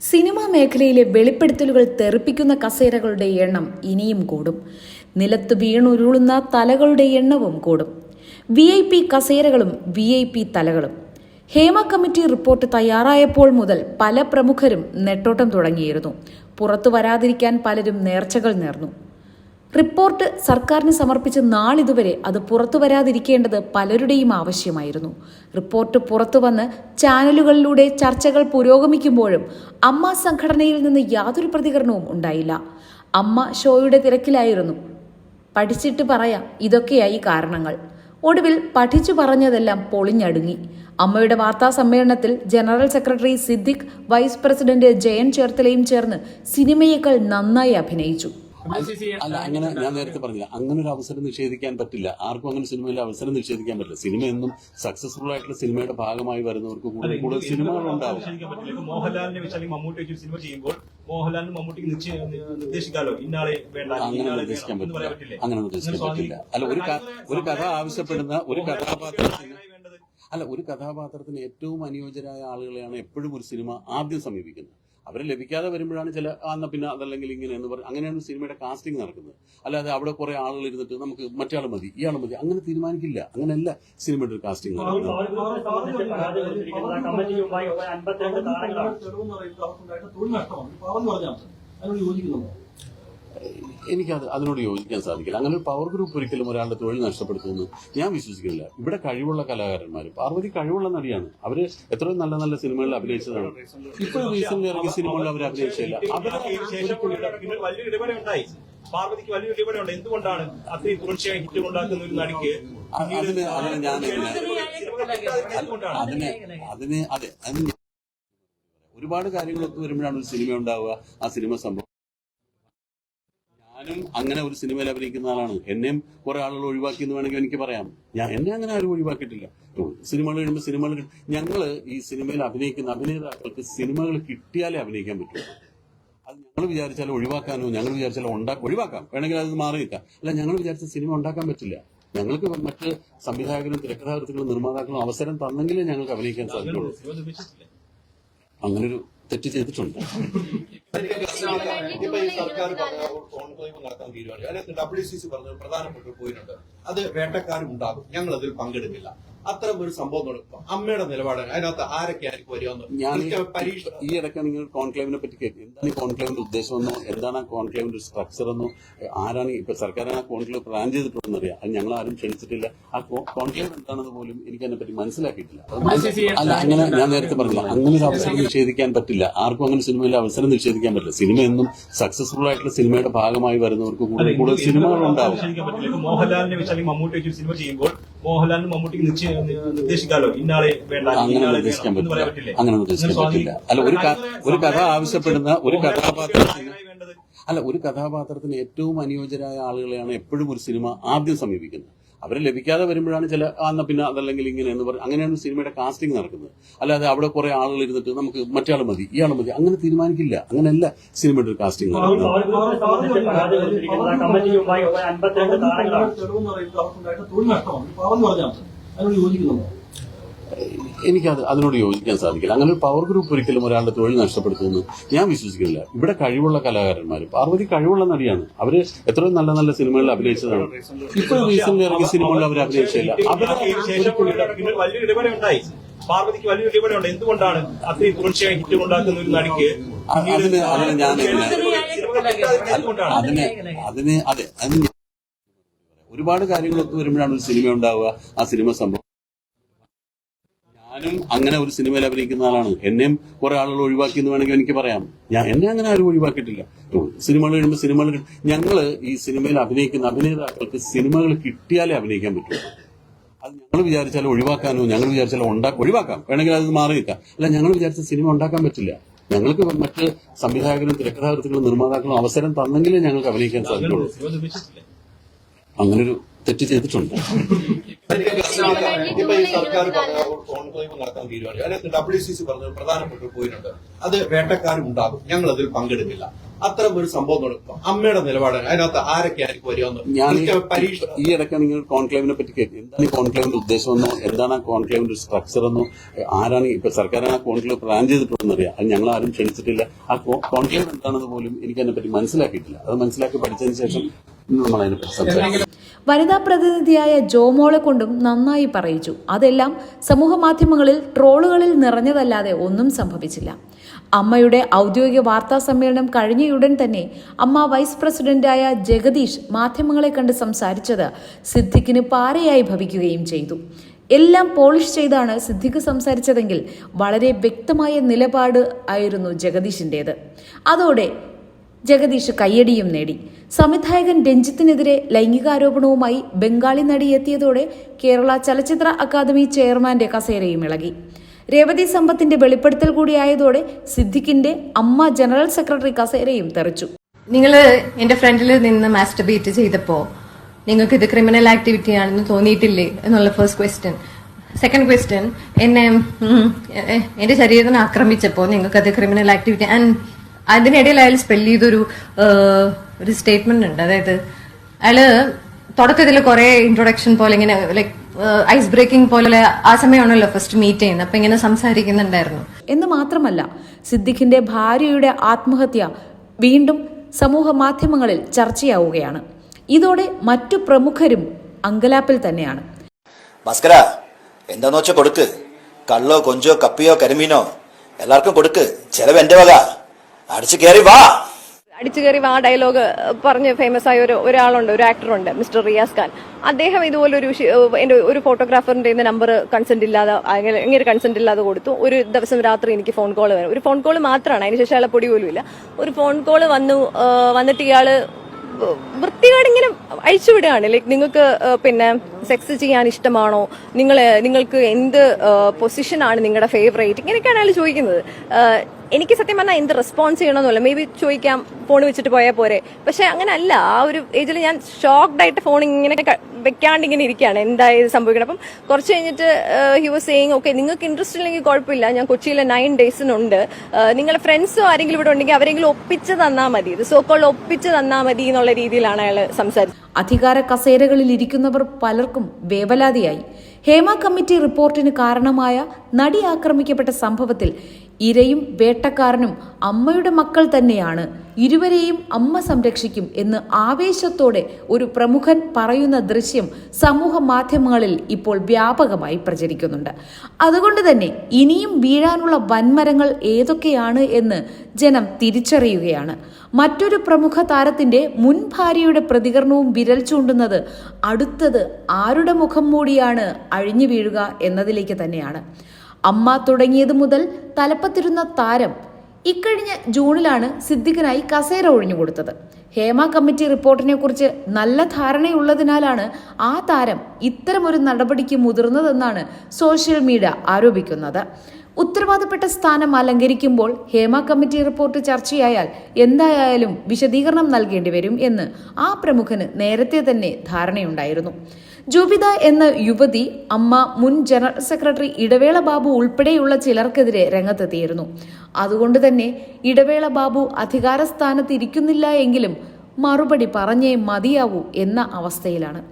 Cinema മേഖലയിലെ വെളിപ്പെടുത്തലുകൾ തെറിപ്പിക്കുന്ന കസേരകളുടെ എണ്ണം ഇനിയും കൂടും. നിലത്ത് വീണുരുളുന്ന തലകളുടെ എണ്ണവും കൂടും. വി ഐ പി കസേരകളും വി ഐ പി തലകളും. ഹേമ കമ്മിറ്റി റിപ്പോർട്ട് തയ്യാറായപ്പോൾ മുതൽ പല പ്രമുഖരും നെട്ടോട്ടം തുടങ്ങിയിരുന്നു. പുറത്തു വരാതിരിക്കാൻ പലരും നേർച്ചകൾ നേർന്നു. റിപ്പോർട്ട് സർക്കാരിന് സമർപ്പിച്ച് നാളിതുവരെ അത് പുറത്തു വരാതിരിക്കേണ്ടത് പലരുടെയും ആവശ്യമായിരുന്നു. റിപ്പോർട്ട് പുറത്തു വന്ന് ചാനലുകളിലൂടെ ചർച്ചകൾ പുരോഗമിക്കുമ്പോഴും അമ്മ സംഘടനയിൽ നിന്ന് യാതൊരു പ്രതികരണവും ഉണ്ടായില്ല. അമ്മ ഷോയുടെ തിരക്കിലായിരുന്നു. പഠിച്ചിട്ട് പറയാം ഇതൊക്കെയായി കാരണങ്ങൾ. ഒടുവിൽ പഠിച്ചു പറഞ്ഞതെല്ലാം പൊളിഞ്ഞടുങ്ങി. അമ്മയുടെ വാർത്താ സമ്മേളനത്തിൽ general secretary Siddique vice president Jayan ചേർത്തലയും ചേർന്ന് സിനിമയേക്കാൾ നന്നായി അഭിനയിച്ചു. അല്ല അങ്ങനെ ഞാൻ നേരത്തെ പറഞ്ഞില്ല. അങ്ങനെ ഒരു അവസരം നിഷേധിക്കാൻ പറ്റില്ല. ആർക്കും അങ്ങനെ സിനിമയിൽ അവസരം നിഷേധിക്കാൻ പറ്റില്ല. സിനിമ എന്നും സക്സസ്ഫുൾ ആയിട്ടുള്ള സിനിമയുടെ ഭാഗമായി വരുന്നവർക്ക് കൂടുതൽ കൂടുതൽ സിനിമകൾ ഉണ്ടാവും. മോഹൻലാലിനെ വെച്ച് അല്ലെങ്കിൽ മമ്മൂട്ടി വെച്ച് സിനിമ ചെയ്യുമ്പോൾ മോഹൻലാലിന് മമ്മൂട്ടിക്ക് നിർദ്ദേശിക്കാലോ? ഇന്നാളെ വേണ്ട അങ്ങനെ നിർദ്ദേശിക്കാൻ പറ്റില്ല. അങ്ങനെ നിർദ്ദേശിക്കാൻ പറ്റില്ല. അല്ല ഒരു ഒരു കഥ ആവശ്യപ്പെടുന്ന ഒരു കഥാപാത്രത്തിന് അല്ല ഒരു കഥാപാത്രത്തിന് ഏറ്റവും അനുയോജ്യരായ ആളുകളെയാണ് എപ്പോഴും ഒരു സിനിമ ആദ്യം സമീപിക്കുന്നത്. അവരെ ലഭിക്കാതെ വരുമ്പോഴാണ് ചില അന്ന പിന്നെ അതല്ലെങ്കിൽ ഇങ്ങനെ എന്ന് പറഞ്ഞ് അങ്ങനെയാണ് സിനിമയുടെ കാസ്റ്റിംഗ് നടക്കുന്നത് അല്ലാതെ അവിടെ കുറെ ആളുകൾ ഇരുന്നിട്ട് നമുക്ക് മറ്റേ ആൾ മതി ഇയാൾ മതി അങ്ങനെ തീരുമാനിക്കില്ല അങ്ങനെയല്ല സിനിമയുടെ ഒരു കാസ്റ്റിംഗ് നടക്കുന്നത് എനിക്കത് അതിനോട് യോജിക്കാൻ സാധിക്കില്ല. അങ്ങനെ ഒരു പവർ ഗ്രൂപ്പ് ഒരിക്കലും ഒരാളുടെ തൊഴിൽ നഷ്ടപ്പെടുത്തുമെന്ന് ഞാൻ വിശ്വസിക്കുന്നില്ല. ഇവിടെ കഴിവുള്ള കലാകാരന്മാർ പാർവതി കഴിവുള്ള നടിയാണ്. അവർ എത്രയും നല്ല നല്ല സിനിമകളിൽ അഭിനയിച്ചതാണ്. ഇപ്പോൾ റീസെന്റ് ഇറങ്ങിയ സിനിമകളിൽ അവർ അഭിനയിച്ചില്ല. പാർവതിക്ക് വലിയ ഇടപെടൽ ഉണ്ട് എന്തുകൊണ്ടാണ് അത്രയും തുടർച്ചയായി ഹിറ്റ് ഉണ്ടാക്കുന്ന ഒരു നടിക്ക് അതിന് അതിന് ഞാൻ അതിന് അതിന് അതെ അതിന് ഒരുപാട് കാര്യങ്ങളൊക്കെ വരുമ്പോഴാണ് ഒരു സിനിമ ഉണ്ടാവുക. ആ സിനിമ സംഭവം ഞാനും അങ്ങനെ ഒരു സിനിമയിൽ അഭിനയിക്കുന്ന ആളാണ്. എന്നെയും കുറെ ആളുകൾ ഒഴിവാക്കി എന്ന് വേണമെങ്കിൽ എനിക്ക് പറയാം. ഞാൻ എന്നെ അങ്ങനെ ആരും ഒഴിവാക്കിയിട്ടില്ല. സിനിമകൾ കഴിയുമ്പോൾ സിനിമകൾ. ഞങ്ങൾ ഈ സിനിമയിൽ അഭിനയിക്കുന്ന അഭിനേതാക്കൾക്ക് സിനിമകൾ കിട്ടിയാലേ അഭിനയിക്കാൻ പറ്റൂ. അത് ഞങ്ങൾ വിചാരിച്ചാൽ ഒഴിവാക്കാനോ ഞങ്ങൾ വിചാരിച്ചാൽ ഉണ്ടാക്കി ഒഴിവാക്കാം. വേണമെങ്കിൽ അത് മാറി നിൽക്കാം അല്ല ഞങ്ങൾ വിചാരിച്ച സിനിമ ഉണ്ടാക്കാൻ പറ്റില്ല. ഞങ്ങൾക്ക് മറ്റ് സംവിധായകരും തിരക്കഥാകൃത്തുക്കളും നിർമ്മാതാക്കളും അവസരം തന്നെങ്കിലേ ഞങ്ങൾക്ക് അഭിനയിക്കാൻ സാധിക്കുള്ളൂ. അങ്ങനൊരു തെറ്റ് ചെയ്തിട്ടുണ്ട്. ഇപ്പൊ ഈ സർക്കാർ കോൺക്ലേവ് നടത്താൻ തീരുമാനിച്ചു അതിനകത്ത് ഡബ്ല്യു സി സി പറഞ്ഞ പ്രധാനപ്പെട്ട പോയിട്ടുണ്ട് അത് വേട്ടക്കാരും ഉണ്ടാകും ഞങ്ങൾ അതിൽ പങ്കെടുക്കില്ല. അത്തരം ഒരു സംഭവം നടക്കും അമ്മയുടെ നിലപാട് അതിനകത്ത് ആരൊക്കെ ആയിരിക്കും ഈ- ഇടയ്ക്ക് നിങ്ങൾ കോൺക്ലേവിനെ പറ്റി കേട്ടി എന്താണ് ഈ കോൺക്ലേവിന്റെ ഉദ്ദേശമെന്നോ എന്താണ് ആ കോൺക്ലേവിന്റെ സ്ട്രക്ചർ എന്നോ ആരാണ് ഇപ്പൊ സർക്കാരാണ് ആ കോൺക്ലേവ് പ്ലാൻ ചെയ്തിട്ടുണ്ടെന്ന് അറിയാം. അത് ഞങ്ങൾ ആരും ക്ഷണിച്ചിട്ടില്ല. ആ കോൺക്ലേവ് എന്താണെന്ന് പോലും എനിക്ക് അതിനെ പറ്റി മനസ്സിലാക്കിയിട്ടില്ല. അല്ല അങ്ങനെ ഞാൻ നേരത്തെ പറഞ്ഞില്ല. അങ്ങനെ ഒരു അവസരം നിഷേധിക്കാൻ പറ്റില്ല. ആർക്കും അങ്ങനെ സിനിമയിൽ അവസരം നിഷേധിക്കാൻ പറ്റില്ല. സിനിമ എന്നും സക്സസ്ഫുൾ ആയിട്ടുള്ള സിനിമയുടെ ഭാഗമായി വരുന്നവർക്ക് കൂടുതൽ കൂടുതൽ സിനിമകൾ ഉണ്ടാവും. മോഹൻലാലിനെ വെച്ച് അല്ലെങ്കിൽ മമ്മൂട്ടി വെച്ച് ഒരു സിനിമ ചെയ്യുമ്പോൾ മോഹൻലാലിന് മമ്മൂട്ടിക്ക് നിർദ്ദേശിക്കാലോ? ഇന്നാളെ വേണ്ട അങ്ങനെ നിർദ്ദേശിക്കാൻ പറ്റില്ല. അങ്ങനെ നിർദ്ദേശിക്കാൻ പറ്റില്ല. അല്ല ഒരു ഒരു കഥ ആവശ്യപ്പെടുന്ന ഒരു കഥാപാത്രത്തിന് അല്ല ഒരു കഥാപാത്രത്തിന് ഏറ്റവും അനുയോജ്യരായ ആളുകളെയാണ് എപ്പോഴും ഒരു സിനിമ ആദ്യം സമീപിക്കുന്നത്. അവരെ ലഭിക്കാതെ വരുമ്പോഴാണ് ചില ആ, എന്നാ പിന്നെ അതല്ലെങ്കിൽ ഇങ്ങനെ എന്ന് പറഞ്ഞ് അങ്ങനെയാണ് സിനിമയുടെ കാസ്റ്റിംഗ് നടക്കുന്നത് അല്ലാതെ അവിടെ കുറെ ആളുകൾ ഇരുന്നിട്ട് നമുക്ക് മറ്റേ മതി ഇയാൾ മതി അങ്ങനെ തീരുമാനിക്കില്ല അങ്ങനെയല്ല സിനിമയുടെ ഒരു കാസ്റ്റിംഗ് നടക്കുന്നത് എനിക്കത് അതിനോട് യോജിക്കാൻ സാധിക്കില്ല. അങ്ങനെ ഒരു പവർ ഗ്രൂപ്പ് ഒരിക്കലും ഒരാളുടെ തൊഴിൽ നഷ്ടപ്പെടുത്തുമെന്ന് ഞാൻ വിശ്വസിക്കുന്നില്ല. ഇവിടെ കഴിവുള്ള കലാകാരന്മാർ പാർവതി കഴിവുള്ള നടിയാണ്. അവർ എത്രയും നല്ല നല്ല സിനിമകളിൽ അഭിനയിച്ചതാണ്. ഇപ്പോൾ റീസെന്റ് ഇറങ്ങിയ സിനിമകളിൽ അവർ അഭിനയിച്ചില്ല. അവരെ പാർവതിക്ക് ഉണ്ട്. എന്തുകൊണ്ടാണ് അത്രയും തുടർച്ചയായി ഹിറ്റ് ഉണ്ടാക്കുന്ന ഒരു നടിക്ക് അതിന് അതിന് ഞാൻ അതിന് അതിന് അതെ അതിന് ഒരുപാട് കാര്യങ്ങൾ ഒത്തു വരുമ്പോഴാണ് ഒരു സിനിമ ഉണ്ടാവുക. ആ സിനിമ സംഭവം ഞാനും അങ്ങനെ ഒരു സിനിമയിൽ അഭിനയിക്കുന്ന ആളാണ്. എന്നെയും കുറെ ആളുകൾ ഒഴിവാക്കി എന്ന് വേണമെങ്കിൽ എനിക്ക് പറയാം. ഞാൻ എന്നെ അങ്ങനെ ആരും ഒഴിവാക്കിയിട്ടില്ല. സിനിമകൾ കഴിയുമ്പോൾ സിനിമകൾ ഞങ്ങൾ ഈ സിനിമയിൽ അഭിനയിക്കുന്ന അഭിനേതാക്കൾക്ക് സിനിമകൾ കിട്ടിയാലേ അഭിനയിക്കാൻ പറ്റൂ. അത് ഞങ്ങൾ വിചാരിച്ചാൽ ഒഴിവാക്കാനോ ഞങ്ങൾ വിചാരിച്ചാൽ ഉണ്ടാക്കാം ഒഴിവാക്കാം. വേണമെങ്കിൽ അത് മാറി അല്ല ഞങ്ങൾ വിചാരിച്ച സിനിമ ഉണ്ടാക്കാൻ പറ്റില്ല. ഞങ്ങൾക്ക് മറ്റ് സംവിധായകരും തിരക്കഥാകൃത്തുക്കളും നിർമ്മാതാക്കളും അവസരം തന്നെങ്കിലേ ഞങ്ങൾക്ക് അഭിനയിക്കാൻ സാധിക്കുള്ളൂ. അങ്ങനൊരു തെറ്റ് ചെയ്തിട്ടുണ്ട്. ഇപ്പൊ ഈ സർക്കാർ പറഞ്ഞ ഒരു കോൺക്ലേവ് നടത്താൻ തീരുമാനിച്ചു. അതിനകത്ത് ഡബ്ല്യു സി സി പറഞ്ഞ ഒരു പ്രധാനപ്പെട്ട ഒരു അത് വേട്ടക്കാരും ഉണ്ടാകും ഞങ്ങൾ അതിൽ പങ്കെടുക്കില്ല. അത്തരം ഒരു സംഭവം നടക്കും അമ്മയുടെ നിലപാട് അതിനകത്ത് ആരൊക്കെ ആയിരിക്കും വരികയെന്ന് പരീക്ഷ ഈ ഇടയ്ക്ക് നിങ്ങൾ കോൺക്ലേവിനെ പറ്റി കേട്ടി എന്താണ് ഈ കോൺക്ലേവിന്റെ ഉദ്ദേശമെന്നോ എന്താണ് ആ കോൺക്ലേവിന്റെ സ്ട്രക്ചർ എന്നോ ആരാണ് ഇപ്പൊ സർക്കാരാണ് ആ കോൺക്ലേവ് പ്ലാൻ ചെയ്തിട്ടുണ്ടെന്ന് അറിയാം. അത് ഞങ്ങൾ ആരും ക്ഷണിച്ചിട്ടില്ല. ആ കോൺക്ലേവ് എന്താണെന്ന് പോലും എനിക്ക് അതിനെപ്പറ്റി മനസ്സിലാക്കിയിട്ടില്ല. അത് മനസ്സിലാക്കി പഠിച്ചതിന് ശേഷം നമ്മൾ അതിനെപ്പറ്റി സംസാരിക്കും. വനിതാ പ്രതിനിധിയായ ജോമോളെ കൊണ്ടും നന്നായി പറയിച്ചു. അതെല്ലാം സമൂഹ മാധ്യമങ്ങളിൽ ട്രോളുകളിൽ നിറഞ്ഞതല്ലാതെ ഒന്നും സംഭവിച്ചില്ല. അമ്മയുടെ ഔദ്യോഗിക വാർത്താ സമ്മേളനം കഴിഞ്ഞയുടൻ തന്നെ അമ്മ വൈസ് പ്രസിഡന്റായ ജഗദീഷ് മാധ്യമങ്ങളെ കണ്ട് സംസാരിച്ചത് സിദ്ദിഖിന് പാരയായി ഭവിക്കുകയും ചെയ്തു. എല്ലാം പോളിഷ് ചെയ്താണ് സിദ്ദിഖ് സംസാരിച്ചതെങ്കിൽ വളരെ വ്യക്തമായ നിലപാട് ആയിരുന്നു ജഗദീഷിന്റേത് അതോടെ ജഗദീഷ് കയ്യടിയും നേടി. സംവിധായകൻ രഞ്ജിത്തിനെതിരെ ലൈംഗികാരോപണവുമായി ബംഗാളി നടി എത്തിയതോടെ കേരള ചലച്ചിത്ര അക്കാദമി ചെയർമാന്റെ കസേരയും ഇളകി. രേവതി സമ്പത്തിന്റെ വെളിപ്പെടുത്തൽ കൂടിയായതോടെ സിദ്ദിഖിന്റെ അമ്മ ജനറൽ സെക്രട്ടറി കസേരയും തെറിച്ചു. നിങ്ങൾ എന്റെ ഫ്രണ്ടിൽ നിന്ന് മാസ്റ്റർബേറ്റ് ചെയ്തപ്പോ നിങ്ങൾക്ക് ഇത് ക്രിമിനൽ ആക്ടിവിറ്റി ആണെന്ന് തോന്നിയിട്ടില്ലേ എന്നുള്ള ഫസ്റ്റ് ക്വസ്റ്റ്യൻ സെക്കൻഡ് ക്വസ്റ്റ്യൻ എന്നെ എന്റെ ശരീരത്തിനെ നിങ്ങൾക്ക് അത് ക്രിമിനൽ ആക്ടിവിറ്റി ആൻഡ് അതിനിടയിൽ അയാൾ സ്പെല്ല് ചെയ്തൊരു ഒരു സ്റ്റേറ്റ്മെന്റ് ഉണ്ട്. അതായത് അയാൾ തുടക്കത്തിൽ കുറെ ഇൻട്രൊഡക്ഷൻ പോലെ ഇങ്ങനെ ലൈക് ഐസ് ബ്രേക്കിംഗ് പോലെ ആ സമയമാണല്ലോ ഫസ്റ്റ് മീറ്റ് ചെയ്യുന്നത്. അപ്പൊ ഇങ്ങനെ സംസാരിക്കുന്നുണ്ടായിരുന്നു. എന്ന് മാത്രമല്ല സിദ്ദിഖിന്റെ ഭാര്യയുടെ ആത്മഹത്യ വീണ്ടും സമൂഹ മാധ്യമങ്ങളിൽ ചർച്ചയാവുകയാണ്. ഇതോടെ മറ്റു പ്രമുഖരും അങ്കലാപ്പിൽ തന്നെയാണ്. ഭാസ്കര എന്താന്ന് വെച്ചാൽ കൊടുക്ക്. കള്ളോ കൊഞ്ചോ കപ്പിയോ കരിമീനോ എല്ലാവർക്കും കൊടുക്ക്. ചെലവ് എന്റെ വക. അടിച്ചു കയറി വാ. അടിച്ചു കയറി ആ ഡയലോഗ് പറഞ്ഞ് ഫേമസ് ആയ ഒരു ഒരാളുണ്ട് ഒരു ആക്ടറുണ്ട് മിസ്റ്റർ റിയാസ് ഖാൻ. അദ്ദേഹം ഇതുപോലൊരു ഒരു എന്റെ ഒരു ഫോട്ടോഗ്രാഫറിന്റെ നമ്പർ കൺസെന്റ് ഇല്ലാതെ ഇങ്ങനെ കൺസെന്റ് ഇല്ലാതെ കൊടുത്തു. ഒരു ദിവസം രാത്രി എനിക്ക് ഫോൺ കോൾ വരും. ഒരു ഫോൺ കോൾ മാത്രമാണ് അതിനുശേഷം അയാളെ പൊടി പോലും ഇല്ല ഒരു ഫോൺ കോൾ വന്നു വന്നിട്ട് ഇയാൾ വൃത്തികേട് ഇങ്ങനെ അഴിച്ചുവിടുകയാണ് ലൈക്ക് നിങ്ങൾക്ക് പിന്നെ സെക്സ് ചെയ്യാൻ ഇഷ്ടമാണോ? നിങ്ങൾ നിങ്ങൾക്ക് എന്ത് പൊസിഷനാണ് നിങ്ങളുടെ ഫേവറേറ്റ് ഇങ്ങനെയൊക്കെയാണ് അയാൾ ചോദിക്കുന്നത്. എനിക്ക് സത്യം പറഞ്ഞാൽ എന്ത് റെസ്പോൺസ് ചെയ്യണമെന്നല്ല മേ ബി ചോദിക്കാം ഫോൺ വെച്ചിട്ട് പോയാൽ പോരെ. പക്ഷെ അങ്ങനെ അല്ല ആ ഒരു ഏജിൽ ഞാൻ ഷോക്ക്ഡ് ആയിട്ട് ഫോൺ ഇങ്ങനെ വെക്കാണ്ട് ഇങ്ങനെ ഇരിക്കുകയാണ്. എന്തായത് സംഭവിക്കണം അപ്പം കുറച്ച് കഴിഞ്ഞിട്ട് ഹി വാസ് സെയിങ് ഓക്കെ നിങ്ങൾക്ക് ഇൻട്രസ്റ്റ് ഇല്ലെങ്കിൽ കുഴപ്പമില്ല. ഞാൻ കൊച്ചിയിലെ നയൻ ഡേയ്സിനുണ്ട് നിങ്ങളുടെ ഫ്രണ്ട്സോ ആരെങ്കിലും ഇവിടെ ഉണ്ടെങ്കിൽ അവരെങ്കിലും ഒപ്പിച്ച് തന്നാൽ മതി. ഇത് സോക്കോൾ ഒപ്പിച്ച് തന്നാൽ മതി എന്നുള്ള രീതിയിലാണ് അയാൾ സംസാരിച്ചത്. അധികാര കസേരകളിൽ ഇരിക്കുന്നവർ പലർക്കും വേവലാതിയായി. ഹേമ കമ്മിറ്റി റിപ്പോർട്ടിന് കാരണമായ നടി ആക്രമിക്കപ്പെട്ട സംഭവത്തിൽ ഇരയും വേട്ടക്കാരനും അമ്മയുടെ മക്കൾ തന്നെയാണ്. ഇരുവരെയും അമ്മ സംരക്ഷിക്കും എന്ന് ആവേശത്തോടെ ഒരു പ്രമുഖൻ പറയുന്ന ദൃശ്യം സമൂഹ മാധ്യമങ്ങളിൽ ഇപ്പോൾ വ്യാപകമായി പ്രചരിക്കുന്നുണ്ട്. അതുകൊണ്ട് തന്നെ ഇനിയും വീഴാനുള്ള വൻമരങ്ങൾ ഏതൊക്കെയാണ് എന്ന് ജനം തിരിച്ചറിയുകയാണ്. മറ്റൊരു പ്രമുഖ താരത്തിന്റെ മുൻ ഭാര്യയുടെ പ്രതികരണവും വിരൽ ചൂണ്ടുന്നത് അടുത്തത് ആരുടെ മുഖം മൂടിയാണ് അഴിഞ്ഞു വീഴുക എന്നതിലേക്ക് തന്നെയാണ്. അമ്മ തുടങ്ങിയത് മുതൽ തലപ്പത്തിരുന്ന താരം ഇക്കഴിഞ്ഞ ജൂണിലാണ് സിദ്ദിഖിനായി കസേര ഒഴിഞ്ഞു കൊടുത്തത്. ഹേമ കമ്മിറ്റി റിപ്പോർട്ടിനെ കുറിച്ച് നല്ല ധാരണയുള്ളതിനാലാണ് ആ താരം ഇത്തരമൊരു നടപടിക്ക് മുതിർന്നതെന്നാണ് സോഷ്യൽ മീഡിയ ആരോപിക്കുന്നത്. ഉത്തരവാദപ്പെട്ട സ്ഥാനം അലങ്കരിക്കുമ്പോൾ ഹേമ കമ്മിറ്റി റിപ്പോർട്ട് ചർച്ചയായാൽ എന്തായാലും വിശദീകരണം നൽകേണ്ടി വരും എന്ന് ആ പ്രമുഖന് നേരത്തെ തന്നെ ധാരണയുണ്ടായിരുന്നു. ജൂബിത എന്ന യുവതി അമ്മ മുൻ ജനറൽ സെക്രട്ടറി ഇടവേള ബാബു ഉൾപ്പെടെയുള്ള ചിലർക്കെതിരെ രംഗത്തെത്തിയിരുന്നു. അതുകൊണ്ട് തന്നെ ഇടവേള ബാബു അധികാര സ്ഥാനത്ത് ഇരിക്കുന്നില്ല എങ്കിലും മറുപടി പറഞ്ഞേ മതിയാവൂ എന്ന അവസ്ഥയിലാണ്.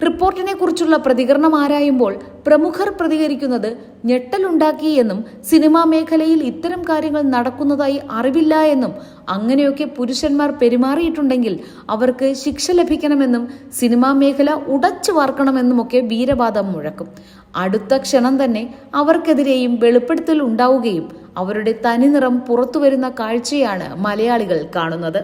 റിപ്പോർട്ടിനെ കുറിച്ചുള്ള പ്രതികരണം ആരായുമ്പോൾ പ്രമുഖർ പ്രതികരിക്കുന്നത് ഞെട്ടലുണ്ടാക്കി എന്നും സിനിമാ മേഖലയിൽ ഇത്തരം കാര്യങ്ങൾ നടക്കുന്നതായി അറിവില്ല എന്നും അങ്ങനെയൊക്കെ പുരുഷന്മാർ പെരുമാറിയിട്ടുണ്ടെങ്കിൽ അവർക്ക് ശിക്ഷ ലഭിക്കണമെന്നും സിനിമാ മേഖല ഉടച്ചു വാർക്കണമെന്നുമൊക്കെ വീരവാദം മുഴക്കും. അടുത്ത ക്ഷണം തന്നെ അവർക്കെതിരെയും വെളിപ്പെടുത്തൽ ഉണ്ടാവുകയും അവരുടെ തനിനിറം പുറത്തുവരുന്ന കാഴ്ചയാണ് മലയാളികൾ കാണുന്നത്.